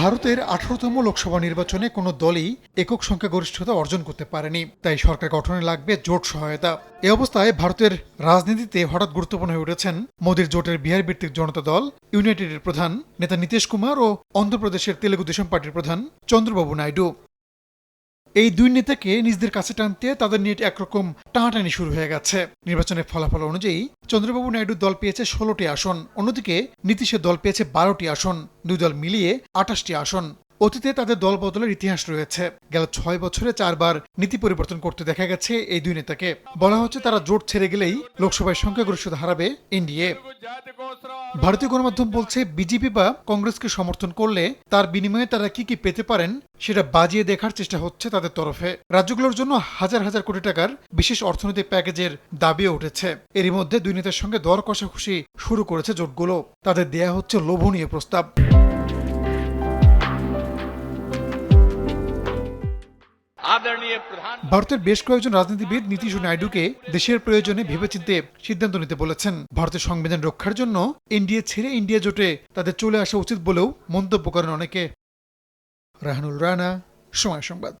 ভারতের আঠারোতম লোকসভা নির্বাচনে কোনো দলই একক সংখ্যাগরিষ্ঠতা অর্জন করতে পারেনি, তাই সরকার গঠনে লাগবে জোট সহায়তা। এ অবস্থায় ভারতের রাজনীতিতে হঠাৎ গুরুত্বপূর্ণ হয়ে উঠেছেন মোদীর জোটের বিহার ভিত্তিক জনতা দল, ইউনাইটেডের প্রধান নেতা নীতিশ কুমার ও অন্ধ্রপ্রদেশের তেলেগু দেশম পার্টির প্রধান চন্দ্রবাবু নাইডু। এই দুই নেতাকে নিজেদের কাছে টানতে তাদের নিয়ে একরকম টানাটানি শুরু হয়ে গেছে। নির্বাচনের ফলাফল অনুযায়ী চন্দ্রবাবু নাইডু দল পেয়েছে ষোলোটি আসন, অন্যদিকে নীতিশের দল পেয়েছে বারোটি আসন। দুই দল মিলিয়ে আঠাশটি আসন। অতীতে তাদের দল বদলের ইতিহাস রয়েছে। গেল ছয় বছরে চারবার নীতি পরিবর্তন করতে দেখা গেছে এই দুই নেতাকে। বলা হচ্ছে তারা জোট ছেড়ে গেলেই লোকসভায় সংখ্যাগরিষ্ঠতা হারাবে এনডিএ। ভারতীয় গণমাধ্যম বলছে, বিজেপি বা কংগ্রেসকে সমর্থন করলে তার বিনিময়ে তারা কি কি পেতে পারেন সেটা বাজিয়ে দেখার চেষ্টা হচ্ছে তাদের তরফে। রাজ্যগুলোর জন্য হাজার হাজার কোটি টাকার বিশেষ অর্থনৈতিক প্যাকেজের দাবিও উঠেছে। এরই মধ্যে দুই নেতার সঙ্গে দর কষাকষি শুরু করেছে জোটগুলো। তাদের দেয়া হচ্ছে লোভনীয় প্রস্তাব। ভারতের বেশ কয়েকজন রাজনীতিবিদ নীতিশ নাইডুকে দেশের প্রয়োজনে ভেবেচিন্তে সিদ্ধান্ত নিতে বলেছেন। ভারতের সংবিধান রক্ষার জন্য এনডিএ ছেড়ে ইন্ডিয়া জোটে তাদের চলে আসা উচিত বলেও মন্তব্য করেন অনেকে। রাহানুল রানা, সময় সংবাদ।